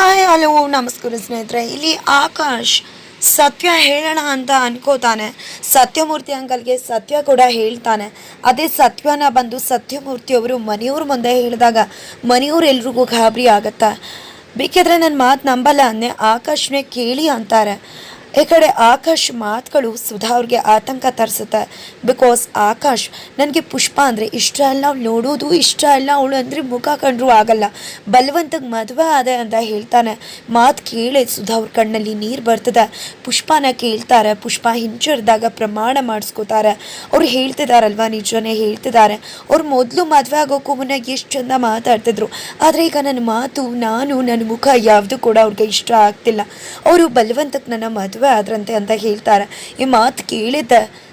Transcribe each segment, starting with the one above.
Hi, hello, ನಮಸ್ಕಾರ ಸ್ನೇಹಿತರೆ. ಇಲ್ಲಿ ಆಕಾಶ್ ಸತ್ಯ ಹೇಳೋಣ ಅಂತ ಅನ್ಕೋತಾನೆ. ಸತ್ಯಮೂರ್ತಿ ಅಂಕಲ್ಗೆ ಸತ್ಯ ಕೂಡ ಹೇಳ್ತಾನೆ. ಅದೇ ಸತ್ಯನ ಬಂದು ಸತ್ಯಮೂರ್ತಿ ಅವರು ಮನೆಯವ್ರ ಮುಂದೆ ಹೇಳಿದಾಗ ಮನೆಯವ್ರು ಎಲ್ರಿಗೂ ಗಾಬರಿ ಆಗತ್ತೆ? ಬೇಕಿದ್ರೆ ನನ್ನ ಮಾತು ನಂಬಲ್ಲ ಅನ್ನೆ ಆಕಾಶ್ನೇ ಕೇಳಿ ಅಂತಾರೆ. ಈ ಕಡೆ ಆಕಾಶ್ ಮಾತುಗಳು ಸುಧಾ ಅವ್ರಿಗೆ ಆತಂಕ ತರಿಸುತ್ತೆ. ಬಿಕಾಸ್ ಆಕಾಶ್ ನನಗೆ ಪುಷ್ಪ ಅಂದರೆ ಇಷ್ಟ ಅಲ್ಲ ಅವ್ಳು ನೋಡೋದು ಇಷ್ಟ ಅಲ್ಲ ಅವಳು ಅಂದರೆ ಮುಖ ಕಂಡ್ರೂ ಆಗಲ್ಲ. ಬಲವಂತಕ್ಕೆ ಮದುವೆ ಆದೆ ಅಂತ ಹೇಳ್ತಾನೆ. ಮಾತು ಕೇಳಿ ಸುಧಾ ಅವ್ರ ಕಣ್ಣಲ್ಲಿ ನೀರು ಬರ್ತದೆ. ಪುಷ್ಪನ ಕೇಳ್ತಾರೆ, ಪುಷ್ಪ ಹಿಂಚರಿದಾಗ ಪ್ರಮಾಣ ಮಾಡಿಸ್ಕೋತಾರೆ. ಅವ್ರು ಹೇಳ್ತಿದಾರಲ್ವ, ನಿಜನೇ ಹೇಳ್ತಿದ್ದಾರೆ ಅವ್ರು ಮೊದಲು ಮದುವೆ ಆಗೋಕ್ಕೂ ಮುನ್ನ ಎಷ್ಟು ಚಂದ ಮಾತಾಡ್ತಿದ್ರು. ಆದರೆ ಈಗ ನನ್ನ ಮಾತು, ನಾನು ನನ್ನ ಮುಖ ಯಾವುದು ಕೂಡ ಅವ್ರಿಗೆ ಇಷ್ಟ ಆಗ್ತಿಲ್ಲ. ಅವರು ಬಲವಂತಕ್ಕೆ ನನ್ನ ಮದುವೆ ಆದ್ರಂತೆ ಅಂತ ಹೇಳ್ತಾರೆ. ಈ ಮಾತು ಕೇಳಿದ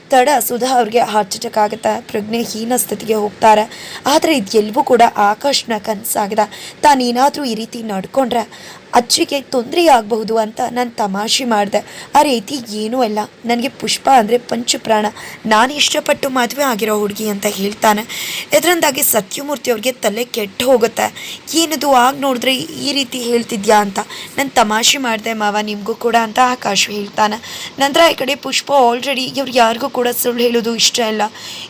ತಡ ಸುಧಾ ಅವ್ರಿಗೆ ಹಾರ್ಟ್ ಅಟ್ಯಾಕ್ ಆಗುತ್ತೆ. ಪ್ರಜ್ಞೆಹೀನ ಸ್ಥಿತಿಗೆ ಹೋಗ್ತಾರೆ. ಆದರೆ ಇದು ಎಲ್ಲವೂ ಕೂಡ ಆಕಾಶ್ನ ಕನಸಾಗಿದೆ. ತಾನೇನಾದರೂ ಈ ರೀತಿ ನಡ್ಕೊಂಡ್ರೆ ಅಜ್ಜಿಗೆ ತೊಂದರೆ ಆಗಬಹುದು ಅಂತ ನಾನು ತಮಾಷೆ ಮಾಡಿದೆ. ಆ ರೀತಿ ಏನೂ ಅಲ್ಲ. ನನಗೆ ಪುಷ್ಪ ಅಂದರೆ ಪಂಚಪ್ರಾಣ. ನಾನು ಇಷ್ಟಪಟ್ಟು ಮದುವೆ ಆಗಿರೋ ಹುಡುಗಿ ಅಂತ ಹೇಳ್ತಾನೆ. ಇದರಿಂದಾಗಿ ಸತ್ಯಮೂರ್ತಿ ಅವ್ರಿಗೆ ತಲೆ ಕೆಟ್ಟು ಹೋಗುತ್ತೆ. ಏನದು ಆಗ ನೋಡಿದ್ರೆ ಈ ರೀತಿ ಹೇಳ್ತಿದ್ಯಾ ಅಂತ. ನಾನು ತಮಾಷೆ ಮಾಡಿದೆ ಮಾವ, ನಿಮಗೂ ಕೂಡ ಅಂತ ಆಕಾಶ್ ಹೇಳ್ತಾನೆ. ನಂತರ ಈ ಕಡೆ ಪುಷ್ಪ ಆಲ್ರೆಡಿ ಇವ್ರು ಯಾರಿಗೂ ಕೂಡ ಸುಳ್ಳು ಹೇಳೋದು ಇಷ್ಟ ಇಲ್ಲ.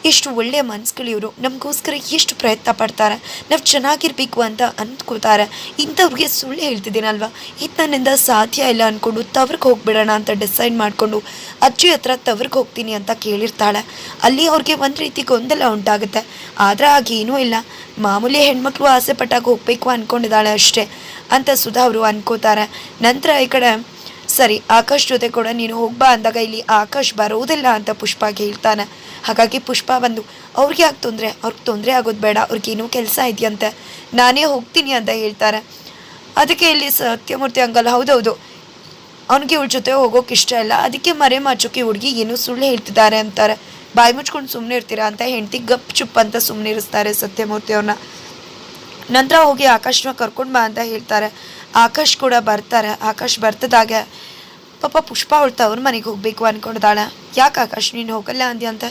ಎಷ್ಟು ಒಳ್ಳೆಯ ಮನಸ್ಸುಗಳು ಇವರು. ನಮಗೋಸ್ಕರ ಎಷ್ಟು ಪ್ರಯತ್ನ ಪಡ್ತಾರೆ. ನಾವು ಚೆನ್ನಾಗಿರ್ಬೇಕು ಅಂತ ಅಂದ್ಕೋತಾರೆ ಇಂಥವ್ರಿಗೆ ಸುಳ್ಳು ಹೇಳ್ತಿದ್ದೀನಲ್ವಾ ಇದು ನನ್ನಿಂದ ಸಾಧ್ಯ ಇಲ್ಲ ಅಂದ್ಕೊಂಡು ತವ್ರಿಗೆ ಹೋಗ್ಬಿಡೋಣ ಅಂತ ಡಿಸೈಡ್ ಮಾಡಿಕೊಂಡು ಅಜ್ಜಿ ಹತ್ರ ತವ್ರಿಗೆ ಹೋಗ್ತೀನಿ ಅಂತ ಕೇಳಿರ್ತಾಳೆ. ಅಲ್ಲಿ ಅವ್ರಿಗೆ ಒಂದು ರೀತಿ ಗೊಂದಲ ಉಂಟಾಗುತ್ತೆ. ಆದರೆ ಆಗೇನೂ ಇಲ್ಲ. ಮಾಮೂಲಿ ಹೆಣ್ಮಕ್ಳು ಆಸೆ ಪಟ್ಟಾಗ ಹೋಗ್ಬೇಕು ಅಂದ್ಕೊಂಡಿದ್ದಾಳೆ ಅಷ್ಟೇ ಅಂತ ಸುಧಾ ಅವರು ಅನ್ಕೋತಾರೆ. ನಂತರ ಈ ಕಡೆ, ಸರಿ, ಆಕಾಶ್ ಜೊತೆ ಕೂಡ, ನೀನು ಹೋಗ್ಬಾ ಅಂದಾಗ ಇಲ್ಲಿ ಆಕಾಶ್ ಬರೋದಿಲ್ಲ ಅಂತ ಪುಷ್ಪ ಹೇಳ್ತಾನೆ. ಹಾಗಾಗಿ ಪುಷ್ಪ ಬಂದು, ಅವ್ರಿಗೆ ಯಾಕೆ ತೊಂದರೆ? ಅವ್ರಿಗೆ ತೊಂದರೆ ಆಗೋದು ಬೇಡ. ಅವ್ರಿಗೇನೋ ಕೆಲಸ ಇದೆಯಂತೆ. ನಾನೇ ಹೋಗ್ತೀನಿ ಅಂತ ಹೇಳ್ತಾರೆ. ಅದಕ್ಕೆ ಇಲ್ಲಿ ಸತ್ಯಮೂರ್ತಿ ಅಂಕಲ್, ಹೌದೌದು. ಅವನಿಗೆ ಇವಳ ಜೊತೆ ಹೋಗೋಕೆ ಇಷ್ಟ ಇಲ್ಲ. ಅದಕ್ಕೆ ಮರೆ ಮಾಚೋಕೆ ಹುಡುಗಿ ಏನು ಸುಳ್ಳು ಹೇಳ್ತಿದ್ದಾರೆ ಅಂತಾರೆ. ಬಾಯಿ ಮುಚ್ಕೊಂಡು ಸುಮ್ಮನೆ ಇರ್ತೀರಾ ಅಂತ ಹೆಂಡತಿ ಗಪ್ ಚುಪ್ ಅಂತ ಸುಮ್ಮನೆ ಇರಿಸ್ತಾರೆ ಸತ್ಯಮೂರ್ತಿ ಅವ್ರನ್ನ. ನಂತರ ಹೋಗಿ ಆಕಾಶ್ನ ಕರ್ಕೊಂಡು ಬಾ ಅಂತ ಹೇಳ್ತಾರೆ. ಆಕಾಶ್ ಕೂಡ ಬರ್ತಾರೆ. ಆಕಾಶ್ ಬರ್ತದಾಗ. ಪಾಪ ಪುಷ್ಪ ಅವಳು ತವ್ರ ಮನೆಗೆ ಹೋಗ್ಬೇಕು ಅನ್ಕೊಂಡಿದ್ದಾಳೆ. ಯಾಕೆ ಆಕಾಶ್ ನೀನು ಹೋಗಲ್ಲ ಅಂತ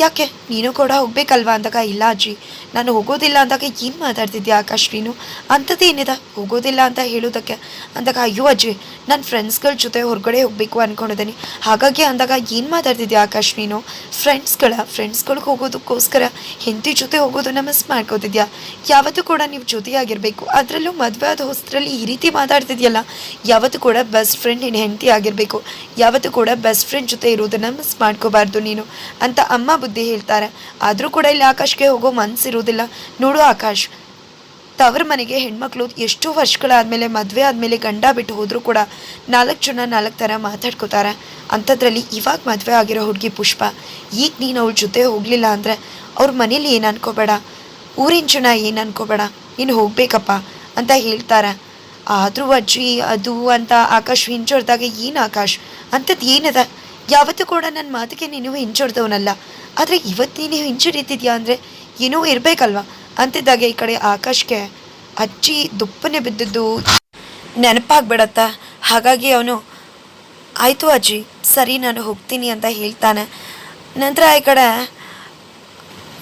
ಯಾಕೆ? ನೀನು ಕೂಡ ಹೋಗ್ಬೇಕಲ್ವಾ ಅಂದಾಗ? ಇಲ್ಲ ಅಜ್ಜಿ. ನಾನು ಹೋಗೋದಿಲ್ಲ ಅಂದಾಗ ಏನು ಮಾತಾಡ್ತಿದ್ಯಾ ಆಕಾಶ್ ನೀನು? ಅಂಥದ್ದೇನಿದೆ ಹೋಗೋದಿಲ್ಲ ಅಂತ ಹೇಳೋದಕ್ಕೆ. ಅಂದಾಗ, ಅಯ್ಯೋ ಅಜ್ಜಿ ನನ್ನ ಫ್ರೆಂಡ್ಸ್ಗಳ ಜೊತೆ ಹೊರಗಡೆ ಹೋಗಬೇಕು ಅಂದ್ಕೊಂಡಿದ್ದೀನಿ ಹಾಗಾಗಿ ಅಂದಾಗ ಏನು ಮಾತಾಡ್ತಿದ್ಯಾ ಆಕಾಶ್ ನೀನು? ಫ್ರೆಂಡ್ಸ್ಗಳ ಫ್ರೆಂಡ್ಸ್ಗಳಿಗೆ ಹೋಗೋದಕ್ಕೋಸ್ಕರ ಹೆಂಡತಿ ಜೊತೆ ಹೋಗೋದನ್ನ ಮಿಸ್ ಮಾಡ್ಕೋತಿದ್ಯಾ? ಯಾವತ್ತೂ ಕೂಡ ನೀವು ಜೊತೆಯಾಗಿರಬೇಕು. ಅದರಲ್ಲೂ ಮದುವೆ ಆದ ಹೊಸರಲ್ಲಿ ಈ ರೀತಿ ಮಾತಾಡ್ತಿದ್ಯಲ್ಲ? ಯಾವತ್ತೂ ಕೂಡ ಬೆಸ್ಟ್ ಫ್ರೆಂಡ್ ನಿನ್ನ ಹೆಂಡತಿ ಆಗಿರಬೇಕು. ಯಾವತ್ತೂ ಕೂಡ ಬೆಸ್ಟ್ ಫ್ರೆಂಡ್ ಜೊತೆ ಇರೋದನ್ನ ಮಿಸ್ ಮಾಡ್ಕೋಬಾರ್ದು ನೀನು ಅಂತ ಅಮ್ಮ ಬುದ್ಧಿ ಹೇಳ್ತಾರೆ. ಆದರೂ ಕೂಡ ಇಲ್ಲಿ ಆಕಾಶ್ಗೆ ಹೋಗೋ ಮನಸ್ಸಿರುವುದಿಲ್ಲ ನೋಡು ಆಕಾಶ್, ತವ್ರ ಮನೆಗೆ ಹೆಣ್ಮಕ್ಳು ಎಷ್ಟೋ ವರ್ಷಗಳಾದಮೇಲೆ, ಮದುವೆ ಆದಮೇಲೆ ಗಂಡ ಬಿಟ್ಟು ಹೋದರೂ ಕೂಡ ನಾಲ್ಕು ಜನ ನಾಲ್ಕು ಥರ ಮಾತಾಡ್ಕೋತಾರೆ. ಅಂಥದ್ರಲ್ಲಿ ಇವಾಗ ಮದುವೆ ಆಗಿರೋ ಹುಡುಗಿ ಪುಷ್ಪ, ಈಗ ನೀನು ಅವಳ ಜೊತೆ ಹೋಗಲಿಲ್ಲ ಅಂದರೆ ಅವ್ರ ಮನೇಲಿ ಏನು ಅನ್ಕೋಬೇಡ? ಊರಿನ ಜನ ಏನು ಅನ್ಕೋಬೇಡ? ನೀನು ಹೋಗಬೇಕಪ್ಪ ಅಂತ ಹೇಳ್ತಾರೆ. ಆದರೂ ಅಜ್ಜಿ, ಅದು ಅಂತ ಆಕಾಶ್ ಹಿಂಜೊಡ್ದಾಗ ಏನು ಆಕಾಶ್? ಅಂಥದ್ದು ಏನದ? ಯಾವತ್ತೂ ಕೂಡ ನನ್ನ ಮಾತಿಗೆ ನೀನು ಹಿಂಜೊಡ್ದವನಲ್ಲ ಆದರೆ ಇವತ್ತು ನೀನು ಹಿಂಜರಿತಿದ್ಯಾ ಅಂದರೆ ಏನೋ ಇರಬೇಕಲ್ವ? ಅಂತಿದ್ದಾಗ ಈ ಕಡೆ ಆಕಾಶ್ಗೆ ಅಜ್ಜಿ ದುಪ್ಪನೆ ಬಿದ್ದಿದ್ದು ನೆನಪಾಗ್ಬಿಡತ್ತ? ಹಾಗಾಗಿ ಅವನು, ಆಯಿತು ಅಜ್ಜಿ, ಸರಿ, ನಾನು ಹೋಗ್ತೀನಿ ಅಂತ ಹೇಳ್ತಾನೆ. ನಂತರ ಈ ಕಡೆ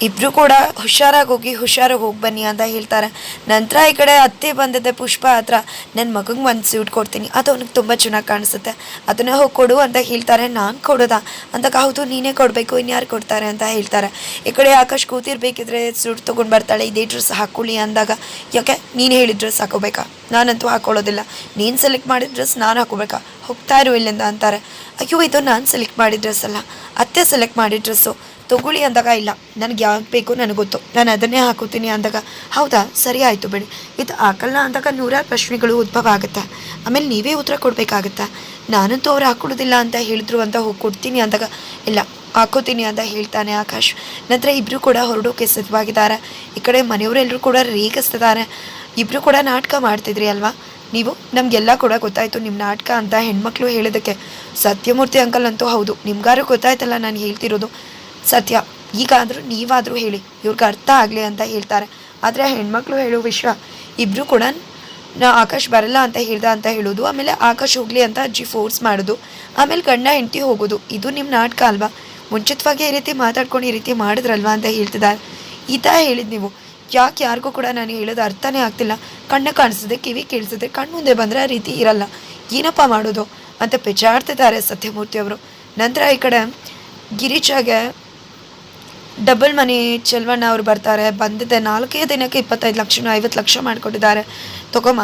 ಇಬ್ಬರು ಕೂಡ ಹುಷಾರಾಗಿ ಹೋಗಿ ಹುಷಾರಾಗಿ ಹೋಗಿ ಬನ್ನಿ ಅಂತ ಹೇಳ್ತಾರೆ. ನಂತರ ಈ ಕಡೆ ಅತ್ತೆ ಬಂದಿದ್ದೆ ಪುಷ್ಪ ಹತ್ರ. ನನ್ನ ಮಗಂಗೆ ಒಂದು ಸೂಟ್ ಕೊಡ್ತೀನಿ. ಅದು ಅವ್ನಿಗೆ ತುಂಬ ಚೆನ್ನಾಗಿ ಕಾಣಿಸುತ್ತೆ. ಅದನ್ನ ಹೋಗಿ ಕೊಡು ಅಂತ ಹೇಳ್ತಾರೆ. ನಾನು ಕೊಡೋದಾ? ಅಂತ ಹೌದು, ನೀನೇ ಕೊಡಬೇಕು. ಇನ್ಯಾರು ಕೊಡ್ತಾರೆ ಅಂತ ಹೇಳ್ತಾರೆ. ಈ ಕಡೆ ಆಕಾಶ್ ಕೂತಿರ್ಬೇಕಿದ್ರೆ ಸೂಟ್ ತೊಗೊಂಡು ಬರ್ತಾಳೆ. ಇದೇ ಡ್ರೆಸ್ ಹಾಕೊಳ್ಳಿ ಅಂದಾಗ, ಯಾಕೆ? ನೀನು ಹೇಳಿದ ಡ್ರೆಸ್ ಹಾಕೋಬೇಕಾ? ನಾನಂತೂ ಹಾಕೊಳ್ಳೋದಿಲ್ಲ. ನೀನು ಸೆಲೆಕ್ಟ್ ಮಾಡಿದ ಡ್ರೆಸ್ ನಾನು ಹಾಕೋಬೇಕಾ? ಹೋಗ್ತಾ ಇರು ಇಲ್ಲಿಂದ, ಅಂತಾರೆ. ಅಯ್ಯೋ, ಇದು ನಾನು ಸೆಲೆಕ್ಟ್ ಮಾಡಿದ ಡ್ರೆಸ್ ಅಲ್ಲ. ಅತ್ತೆ ಸೆಲೆಕ್ಟ್ ಮಾಡಿದ ಡ್ರೆಸ್ಸು. ತಗೊಳ್ಳಿ ಅಂದಾಗ ಇಲ್ಲ. ನನಗೆ ಯಾವ್ದು ಬೇಕು ನನಗೆ ಗೊತ್ತು. ನಾನು ಅದನ್ನೇ ಹಾಕೋತೀನಿ ಅಂದಾಗ, ಹೌದಾ? ಸರಿ ಆಯಿತು ಬಿಡಿ. ಇದು ಹಾಕಲ್ಲ ಅಂದಾಗ ನೂರಾರು ಪ್ರಶ್ನೆಗಳು ಉದ್ಭವ ಆಗುತ್ತೆ? ಆಮೇಲೆ ನೀವೇ ಉತ್ತರ ಕೊಡಬೇಕಾಗತ್ತೆ? ನಾನಂತೂ ಅವ್ರು ಹಾಕೊಡೋದಿಲ್ಲ ಅಂತ ಹೇಳಿದ್ರು ಅಂತ ಹೋಗಿ ಕೊಡ್ತೀನಿ ಅಂದಾಗ, ಇಲ್ಲ, ಹಾಕೋತೀನಿ ಅಂತ ಹೇಳ್ತಾನೆ ಆಕಾಶ್. ನಂತರ ಇಬ್ಬರು ಕೂಡ ಹೊರಡೋಕೆ ಸಿದ್ಧವಾಗಿದ್ದಾರೆ. ಈ ಕಡೆ ಮನೆಯವರೆಲ್ಲರೂ ಕೂಡ ರೇಗಿಸ್ತಿದ್ದಾರೆ. ಇಬ್ಬರು ಕೂಡ ನಾಟಕ ಮಾಡ್ತಿದ್ರಿ ಅಲ್ವಾ? ನೀವು? ನಮಗೆಲ್ಲ ಕೂಡ ಗೊತ್ತಾಯಿತು ನಿಮ್ಮ ನಾಟಕ ಅಂತ ಹೆಣ್ಮಕ್ಳು ಹೇಳೋದಕ್ಕೆ. ಸತ್ಯಮೂರ್ತಿ ಅಂಕಲ್ ಅಂತೂ ಹೌದು. ನಿಮ್ಗಾರು ಗೊತ್ತಾಯ್ತಲ್ಲ ನಾನು ಹೇಳ್ತಿರೋದು. ಸತ್ಯ. ಈಗಾದರೂ ನೀವಾದರೂ ಹೇಳಿ. ಇವ್ರಿಗೆ ಅರ್ಥ ಆಗಲಿ ಅಂತ ಹೇಳ್ತಾರೆ. ಆದರೆ ಹೆಣ್ಮಕ್ಳು ಹೇಳೋ ವಿಷಯ ಇಬ್ಬರು ಕೂಡ ನಾ ಆಕಾಶ್ ಬರಲ್ಲ ಅಂತ ಹೇಳ್ದ ಅಂತ ಹೇಳೋದು, ಆಮೇಲೆ ಆಕಾಶ್ ಹೋಗಲಿ ಅಂತ ಅಜ್ಜಿ ಫೋರ್ಸ್ ಮಾಡೋದು, ಆಮೇಲೆ ಗಂಡ ಹೆಂಡತಿ ಹೋಗೋದು. ಇದು ನಿಮ್ಮ ನಾಟಕ ಅಲ್ವಾ? ಮುಂಚಿತವಾಗಿ ಈ ರೀತಿ ಮಾತಾಡ್ಕೊಂಡು ಈ ರೀತಿ ಮಾಡಿದ್ರಲ್ವಾ ಅಂತ ಹೇಳ್ತಿದ್ದಾರೆ. ಈತ ಹೇಳಿದ್ ನೀವು. ಯಾಕೆ ಯಾರಿಗೂ ಕೂಡ ನಾನು ಹೇಳೋದು ಅರ್ಥನೇ ಆಗ್ತಿಲ್ಲ. ಕಣ್ಣು ಕಾಣಿಸಿದೆ, ಕಿವಿ ಕೇಳಿಸಿದೆ ಕಣ್ಣು ಮುಂದೆ ಬಂದರೆ ಆ ರೀತಿ ಇರಲ್ಲ. ಏನಪ್ಪ ಮಾಡೋದು? ಅಂತ ಪೆಚಾಡ್ತಿದ್ದಾರೆ ಸತ್ಯಮೂರ್ತಿ ಅವರು. ನಂತರ ಈ ಕಡೆ ಗಿರೀಶಾಗೆ ಡಬಲ್ ಮನಿ ಚೆಲ್ವಣ್ಣ ಅವ್ರು ಬರ್ತಾರೆ. ಬಂದಿದ್ದೆ ನಾಲ್ಕೇ ದಿನಕ್ಕೆ ಇಪ್ಪತ್ತೈದು ಲಕ್ಷನ ಐವತ್ತು ಲಕ್ಷ ಮಾಡಿಕೊಟ್ಟಿದ್ದಾರೆ. ತಗೊಮ್ಮ,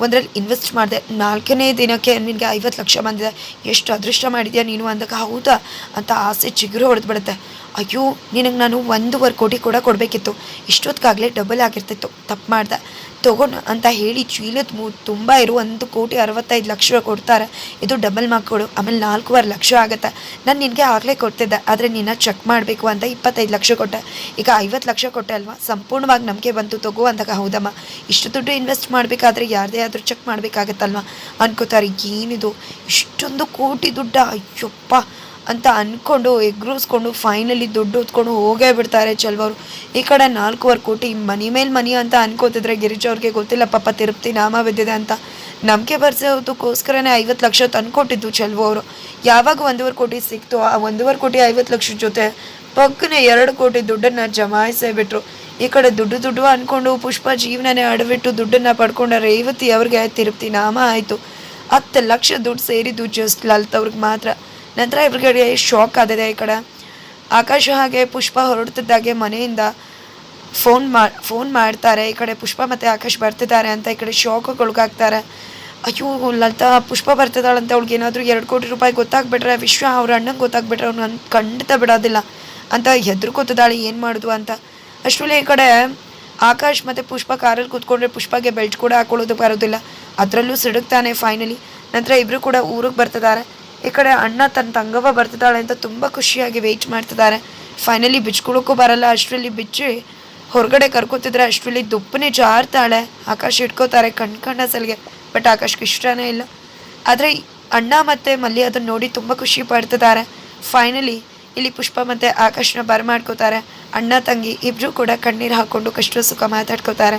ಒಂದರಲ್ಲಿ ಇನ್ವೆಸ್ಟ್ ಮಾಡಿದೆ. ನಾಲ್ಕನೇ ದಿನಕ್ಕೆ ನಿನಗೆ ಐವತ್ತು ಲಕ್ಷ ಬಂದಿದೆ. ಎಷ್ಟು ಅದೃಷ್ಟ ಮಾಡಿದ್ಯಾ ನೀನು ಅಂದಾಗ, ಹೌದಾ ಅಂತ ಆಸೆ ಚಿಗುರು ಹೊಡೆದು ಬಿಡುತ್ತೆ ಅಯ್ಯೋ, ನಿನಗೆ ನಾನು ಒಂದೂವರೆ ಕೋಟಿ ಕೂಡ ಕೊಡಬೇಕಿತ್ತು. ಇಷ್ಟೊತ್ತಿಗಾಗಲೇ ಡಬಲ್ ಆಗಿರ್ತಿತ್ತು. ತಪ್ಪು ಮಾಡ್ದೆ. ತೊಗೊಂಡು ಅಂತ ಹೇಳಿ ಚೀಲದ ಮೂ ತುಂಬ ಇರೋ, ಒಂದು ಕೋಟಿ ಅರವತ್ತೈದು ಲಕ್ಷ ಕೊಡ್ತಾರೆ. ಇದು ಡಬಲ್ ಕೊಡು. ಆಮೇಲೆ ನಾಲ್ಕೂವರೆ ಲಕ್ಷ ಆಗುತ್ತೆ. ನಾನು ನಿನಗೆ ಆಗಲೇ ಕೊಡ್ತಿದ್ದೆ. ಆದರೆ ನಿನ್ನ ಚೆಕ್ ಮಾಡಬೇಕು ಅಂತ ಇಪ್ಪತ್ತೈದು ಲಕ್ಷ ಕೊಟ್ಟೆ. ಈಗ ಐವತ್ತು ಲಕ್ಷ ಕೊಟ್ಟೆ ಅಲ್ವಾ? ಸಂಪೂರ್ಣವಾಗಿ ನಂಬಿಕೆ ಬಂತು. ತಗೋ ಅಂದಾಗ ಹೌದಮ್ಮ. ಇಷ್ಟು ದುಡ್ಡು ಇನ್ವೆಸ್ಟ್ ಮಾಡಬೇಕಾದ್ರೆ ಯಾರದೇ ಆದರೂ ಚೆಕ್ ಮಾಡಬೇಕಾಗತ್ತಲ್ವ? ಅನ್ಕೋತಾರೆ, ಏನಿದು? ಇಷ್ಟೊಂದು ಕೋಟಿ ದುಡ್ಡ. ಅಯ್ಯಪ್ಪ. ಅಂತ ಅಂದ್ಕೊಂಡು ಎಗ್ರೂಸ್ಕೊಂಡು ಫೈನಲಿ ದುಡ್ಡು ಹೊತ್ಕೊಂಡು ಹೋಗೇ ಬಿಡ್ತಾರೆ ಚಲ್ವರು ಈ ಕಡೆ ನಾಲ್ಕೂವರೆ ಕೋಟಿ ಮನಿ ಮೇಲೆ ಮನಿ ಅಂತ ಅನ್ಕೋತಿದ್ರೆ ಗಿರಿಜಾ ಅವ್ರಿಗೆ ಗೊತ್ತಿಲ್ಲ, ಪಾಪ ತಿರುಪ್ತಿ ನಾಮ ಬಿದ್ದಿದೆ ಅಂತ. ನಂಬಿಕೆ ಬರ್ಸೋದಕ್ಕೋಸ್ಕರನೇ ಐವತ್ತು ಲಕ್ಷ ತಂದ್ಕೊಟ್ಟಿದ್ದು ಚೆಲ್ವು ಯಾವಾಗ ಒಂದೂವರೆ ಕೋಟಿ ಸಿಕ್ತು ಆ ಒಂದೂವರೆ ಕೋಟಿ ಐವತ್ತು ಲಕ್ಷ ಜೊತೆ ಪಕ್ಕನೆ ಎರಡು ಕೋಟಿ ದುಡ್ಡನ್ನು ಜಮಾಯಿಸೇ ಬಿಟ್ರು. ಈ ಕಡೆ ದುಡ್ಡು ದುಡ್ಡು ಅಂದ್ಕೊಂಡು ಪುಷ್ಪ ಜೀವನನೇ ಅಡವಿಟ್ಟು ದುಡ್ಡನ್ನು ಪಡ್ಕೊಂಡ ರೇವತಿ ಅವ್ರಿಗೆ ತಿರುಪ್ತಿ ನಾಮ ಆಯಿತು. ಹತ್ತು ಲಕ್ಷ ದುಡ್ಡು ಸೇರಿದ್ದು ಜಸ್ಟ್ ಲಲಿತ್ ಅವ್ರಿಗೆ ಮಾತ್ರ. ನಂತರ ಇಬ್ಬರಿಗೆ ಶಾಕ್ ಆದಿದೆ ಈ ಕಡೆ. ಆಕಾಶ ಹಾಗೆ ಪುಷ್ಪ ಹೊರಡ್ತಿದ್ದಾಗೆ ಮನೆಯಿಂದ ಫೋನ್ ಮಾ ಫೋನ್ ಮಾಡ್ತಾರೆ. ಈ ಕಡೆ ಪುಷ್ಪ ಮತ್ತು ಆಕಾಶ್ ಬರ್ತಿದ್ದಾರೆ ಅಂತ ಈ ಕಡೆ ಶಾಕ್ ಒಳಗಾಗ್ತಾರೆ ಅಯ್ಯೋ, ಲಲಿತಾ, ಪುಷ್ಪ ಬರ್ತಿದ್ದಾಳಂತ ಅವ್ಳಿಗೆ ಏನಾದರೂ ಎರಡು ಕೋಟಿ ರೂಪಾಯಿ ಗೊತ್ತಾಗ್ಬಿಟ್ರೆ, ವಿಶ್ವ ಅವ್ರ ಅಣ್ಣಂಗೆ ಗೊತ್ತಾಗ್ಬಿಟ್ರೆ ಅವ್ನು ನನ್ನ ಖಂಡಿತ ಬಿಡೋದಿಲ್ಲ ಅಂತ ಹೆದರ್ಕೋತಿದ್ದಾಳೆ, ಏನು ಮಾಡೋದು ಅಂತ. ಅಷ್ಟರಲ್ಲಿ ಈ ಕಡೆ ಆಕಾಶ್ ಮತ್ತು ಪುಷ್ಪ ಕಾರಲ್ಲಿ ಕೂತ್ಕೊಂಡ್ರೆ ಪುಷ್ಪಗೆ ಬೆಲ್ಟ್ ಕೂಡ ಹಾಕೊಳ್ಳೋದು ಬರೋದಿಲ್ಲ. ಅದರಲ್ಲೂ ಸಿಡುಕ್ತಾನೆ ಫೈನಲಿ ನಂತರ ಇಬ್ಬರು ಕೂಡ ಊರಿಗೆ ಬರ್ತಿದ್ದಾರೆ. ಈ ಕಡೆ ಅಣ್ಣ ತನ್ನ ತಂಗವ ಬರ್ತಿದ್ದಾಳೆ ಅಂತ ತುಂಬ ಖುಷಿಯಾಗಿ ವೆಯ್ಟ್ ಮಾಡ್ತಿದ್ದಾರೆ. ಫೈನಲಿ ಬಿಚ್ಕೊಳಕ್ಕೂ ಬರಲ್ಲ. ಅಷ್ಟರಲ್ಲಿ ಬಿಚ್ಚಿ ಹೊರಗಡೆ ಕರ್ಕೋತಿದ್ರೆ ಅಷ್ಟರಲ್ಲಿ ದುಪ್ಪನೇ ಜಾರ್ತಾಳೆ. ಆಕಾಶ್ ಇಟ್ಕೋತಾರೆ ಕಣ್ ಕಣ್ಣ ಸಲಿಗೆ. ಬಟ್ ಆಕಾಶ್ಗೆ ಇಷ್ಟನೇ ಇಲ್ಲ. ಆದರೆ ಅಣ್ಣ ಮತ್ತು ಮಲ್ಲಿ ಅದನ್ನು ನೋಡಿ ತುಂಬ ಖುಷಿ ಪಡ್ತಿದ್ದಾರೆ. ಫೈನಲಿ ಇಲ್ಲಿ ಪುಷ್ಪ ಮತ್ತು ಆಕಾಶ್ನ ಬರಮಾಡ್ಕೋತಾರೆ ಅಣ್ಣ ತಂಗಿ ಇಬ್ಬರೂ ಕೂಡ ಕಣ್ಣೀರು ಹಾಕ್ಕೊಂಡು ಕಷ್ಟ ಸುಖ ಮಾತಾಡ್ಕೋತಾರೆ.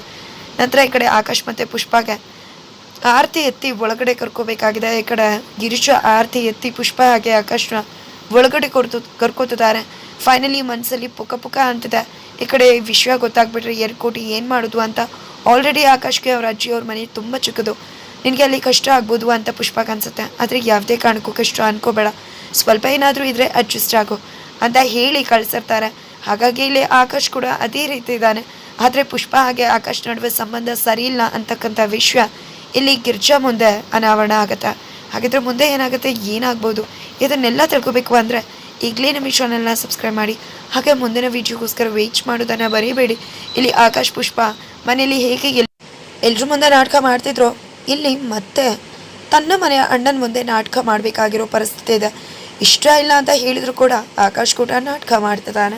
ನಂತರ ಈ ಕಡೆ ಆಕಾಶ್ ಮತ್ತು ಪುಷ್ಪಗೆ ಆರತಿ ಎತ್ತಿ ಒಳಗಡೆ ಕರ್ಕೋಬೇಕಾಗಿದೆ. ಈ ಕಡೆ ಗಿರೀಶ ಆರತಿ ಎತ್ತಿ ಪುಷ್ಪ ಹಾಗೆ ಆಕಾಶ ಒಳಗಡೆ ಕೊಡ್ತು, ಕರ್ಕೋತಿದ್ದಾರೆ. ಫೈನಲಿ ಮನಸ್ಸಲ್ಲಿ ಪುಕ ಪುಕ ಅಂತಿದೆ. ಈ ಕಡೆ ವಿಷಯ ಗೊತ್ತಾಗ್ಬಿಟ್ರೆ ಎರಡು ಕೋಟಿ ಏನು ಮಾಡೋದು ಅಂತ. ಆಲ್ರೆಡಿ ಆಕಾಶ್ಗೆ ಅವ್ರ ಅಜ್ಜಿ ಅವ್ರ ಮನೆ ತುಂಬ ಚಿಕ್ಕದು. ನಿನಗೆ ಅಲ್ಲಿ ಕಷ್ಟ ಆಗ್ಬೋದು ಅಂತ ಪುಷ್ಪ ಅನ್ಸುತ್ತೆ. ಆದರೆ ಯಾವುದೇ ಕಾರಣಕ್ಕೂ ಕಷ್ಟ ಅನ್ಕೋಬೇಡ. ಸ್ವಲ್ಪ ಏನಾದರೂ ಇದ್ರೆ ಅಡ್ಜಸ್ಟ್ ಆಗು ಅಂತ ಹೇಳಿ ಕಳ್ಸಿರ್ತಾರೆ. ಹಾಗಾಗಿ ಇಲ್ಲಿ ಆಕಾಶ್ ಕೂಡ ಅದೇ ರೀತಿ ಇದ್ದಾನೆ. ಆದರೆ ಪುಷ್ಪ ಹಾಗೆ ಆಕಾಶ್ ನಡುವೆ ಸಂಬಂಧ ಸರಿ ಇಲ್ಲ ಅಂತಕ್ಕಂಥ ವಿಷಯ ಇಲ್ಲಿ ಗಿರ್ಜಾ ಮುಂದೆ ಅನಾವರಣ ಆಗುತ್ತೆ. ಹಾಗಿದ್ರೆ ಮುಂದೆ ಏನಾಗುತ್ತೆ? ಏನಾಗ್ಬೋದು? ಇದನ್ನೆಲ್ಲ ತಿಳ್ಕೊಬೇಕು ಅಂದರೆ ಈಗಲೇ ನಮ್ಮ ಈ ಚಾನಲ್ನ ಸಬ್ಸ್ಕ್ರೈಬ್ ಮಾಡಿ. ಹಾಗೆ ಮುಂದಿನ ವಿಡಿಯೋಗೋಸ್ಕರ ವೇಟ್ ಮಾಡೋದನ್ನು ಬರೀಬೇಡಿ ಇಲ್ಲಿ ಆಕಾಶ್ ಪುಷ್ಪ ಮನೆಯಲ್ಲಿ ಹೇಗೆ ಎಲ್ ಎಲ್ಲರೂ ಮುಂದೆ ನಾಟಕ ಮಾಡ್ತಿದ್ರು? ಇಲ್ಲಿ ಮತ್ತೆ ತನ್ನ ಮನೆಯ ಅಣ್ಣನ ಮುಂದೆ ನಾಟಕ ಮಾಡಬೇಕಾಗಿರೋ ಪರಿಸ್ಥಿತಿ ಇದೆ. ಇಷ್ಟ ಇಲ್ಲ ಅಂತ ಹೇಳಿದ್ರು ಕೂಡ ಆಕಾಶ್ ಕೂಡ ನಾಟಕ ಮಾಡ್ತಿದ್ದಾನೆ.